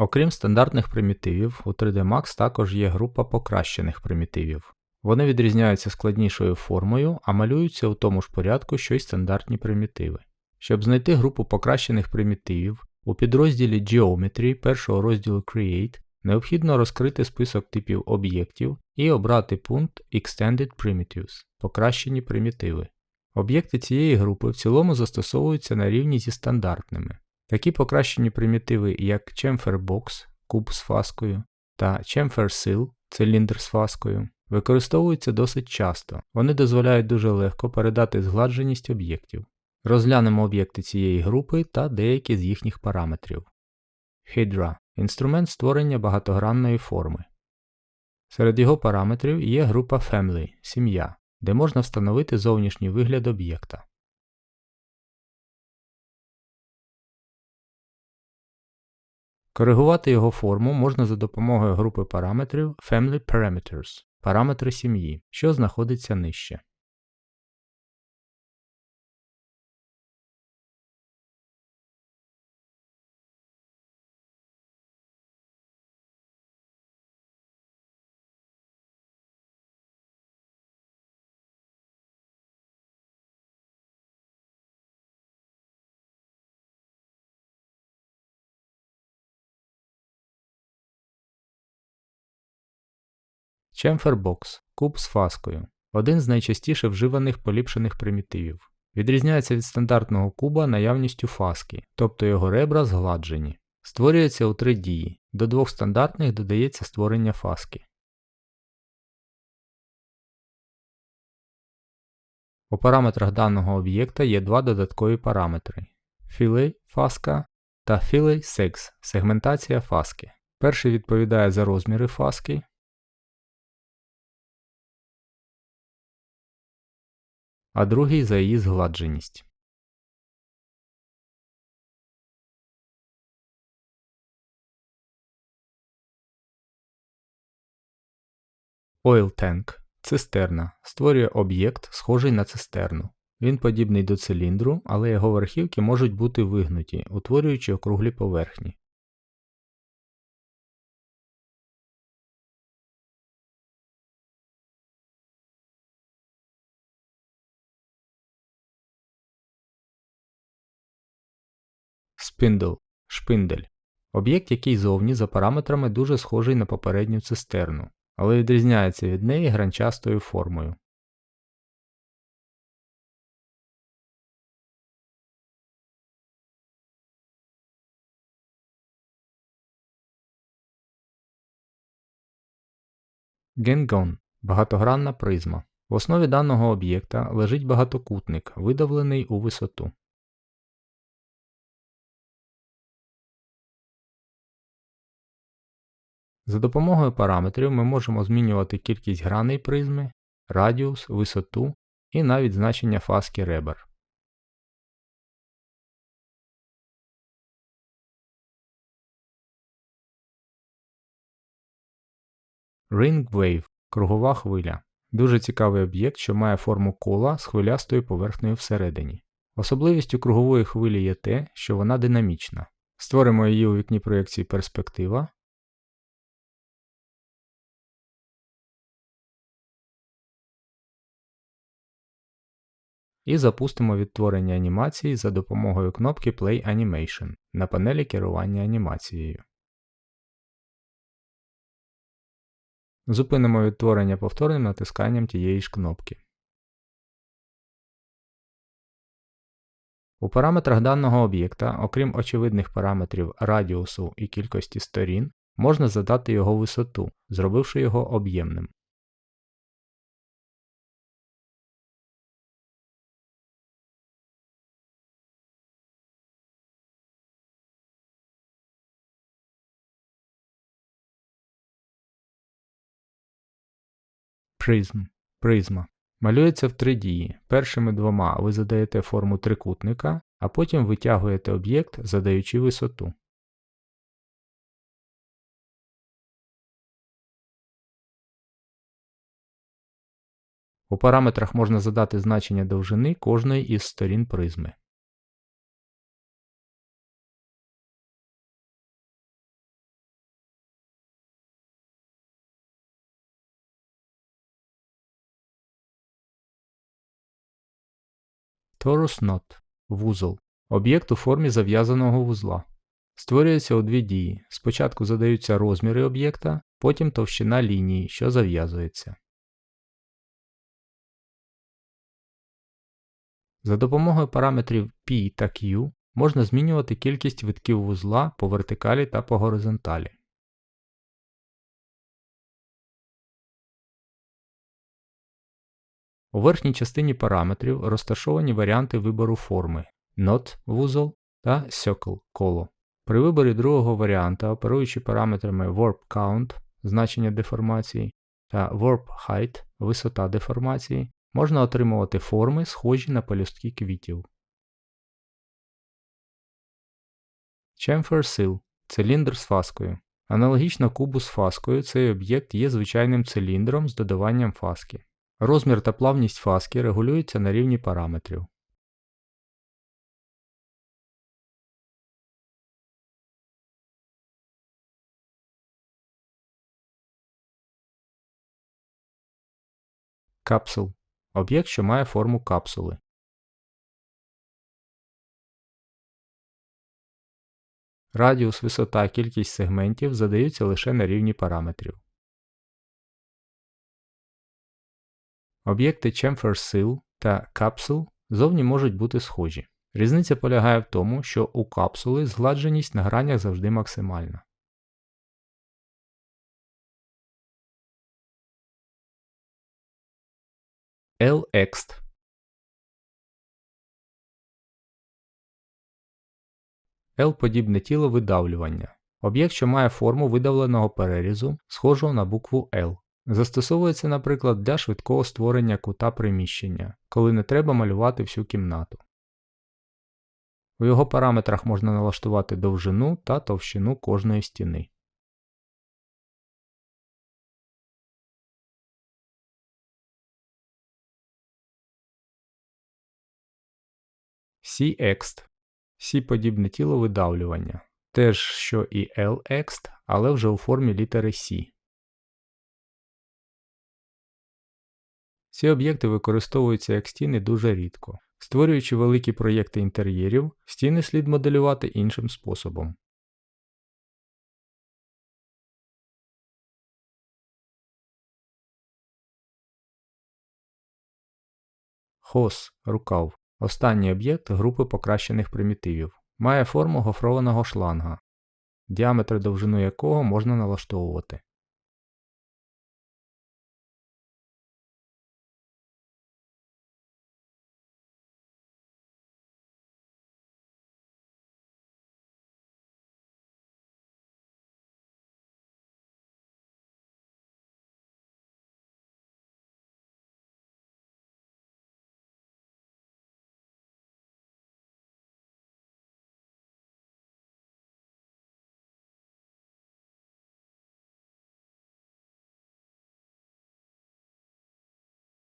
Окрім стандартних примітивів, у 3D Max також є група покращених примітивів. Вони відрізняються складнішою формою, а малюються у тому ж порядку, що й стандартні примітиви. Щоб знайти групу покращених примітивів, у підрозділі Geometry першого розділу Create необхідно розкрити список типів об'єктів і обрати пункт Extended Primitives покращені примітиви. Об'єкти цієї групи в цілому застосовуються на рівні зі стандартними. Такі покращені примітиви, як Chamfer Box куб з фаскою та ChamferSeal циліндр з фаскою, використовуються досить часто. Вони дозволяють дуже легко передати згладженість об'єктів. Розглянемо об'єкти цієї групи та деякі з їхніх параметрів. Hydra інструмент створення багатогранної форми. Серед його параметрів є група Family сім'я, де можна встановити зовнішній вигляд об'єкта. Коригувати його форму можна за допомогою групи параметрів Family Parameters параметри сім'ї, що знаходиться нижче. Box куб з фаскою один з найчастіше вживаних поліпшених примітивів. Відрізняється від стандартного куба наявністю фаски, тобто його ребра згладжені. Створюється у три дії. До двох стандартних додається створення фаски. У параметрах даного об'єкта є два додаткові параметри Fillet фаска та Fillet Sex сегментація фаски. Перший відповідає за розміри фаски, а другий за її згладженість. Oil Tank цистерна створює об'єкт, схожий на цистерну. Він подібний до циліндру, але його верхівки можуть бути вигнуті, утворюючи округлі поверхні. Спиндл шпиндель. Об'єкт, який зовні за параметрами дуже схожий на попередню цистерну, але відрізняється від неї гранчастою формою. Генгон багатогранна призма. В основі даного об'єкта лежить багатокутник, видавлений у висоту. За допомогою параметрів ми можемо змінювати кількість граней призми, радіус, висоту і навіть значення фаски ребер. Ring Wave кругова хвиля. Дуже цікавий об'єкт, що має форму кола з хвилястою поверхнею всередині. Особливістю кругової хвилі є те, що вона динамічна. Створимо її у вікні проєкції перспектива і запустимо відтворення анімації за допомогою кнопки Play Animation на панелі керування анімацією. Зупинимо відтворення повторним натисканням тієї ж кнопки. У параметрах даного об'єкта, окрім очевидних параметрів радіусу і кількості сторін, можна задати його висоту, зробивши його об'ємним. Призм. Призма. Малюється в три дії. Першими двома ви задаєте форму трикутника, а потім витягуєте об'єкт, задаючи висоту. У параметрах можна задати значення довжини кожної із сторін призми. Knot – вузол. Об'єкт у формі зав'язаного вузла. Створюється у дві дії. Спочатку задаються розміри об'єкта, потім товщина лінії, що зав'язується. За допомогою параметрів P та Q можна змінювати кількість витків вузла по вертикалі та по горизонталі. У верхній частині параметрів розташовані варіанти вибору форми Knot вузол та Circle коло. При виборі другого варіанта, оперуючи параметрами Warp Count значення деформації та Warp Height висота деформації, можна отримувати форми, схожі на пелюстки квітів. Chamfer Seal – циліндр з фаскою. Аналогічно кубу з фаскою, цей об'єкт є звичайним циліндром з додаванням фаски. Розмір та плавність фаски регулюються на рівні параметрів. Капсул об'єкт, що має форму капсули. Радіус, висота, кількість сегментів задаються лише на рівні параметрів. Об'єкти Chamfer Seal та Capsule зовні можуть бути схожі. Різниця полягає в тому, що у капсули згладженість на гранях завжди максимальна. L-Ext L-подібне тіло видавлювання. Об'єкт, що має форму видавленого перерізу, схожого на букву L. Застосовується, наприклад, для швидкого створення кута приміщення, коли не треба малювати всю кімнату. У його параметрах можна налаштувати довжину та товщину кожної стіни. C-Ext Сі-подібне тіло видавлювання. Теж що і L-Ext, але вже у формі літери C. Ці об'єкти використовуються як стіни дуже рідко. Створюючи великі проєкти інтер'єрів, стіни слід моделювати іншим способом. Хос рукав Останній об'єкт групи покращених примітивів. Має форму гофрованого шланга, діаметр довжину якого можна налаштовувати.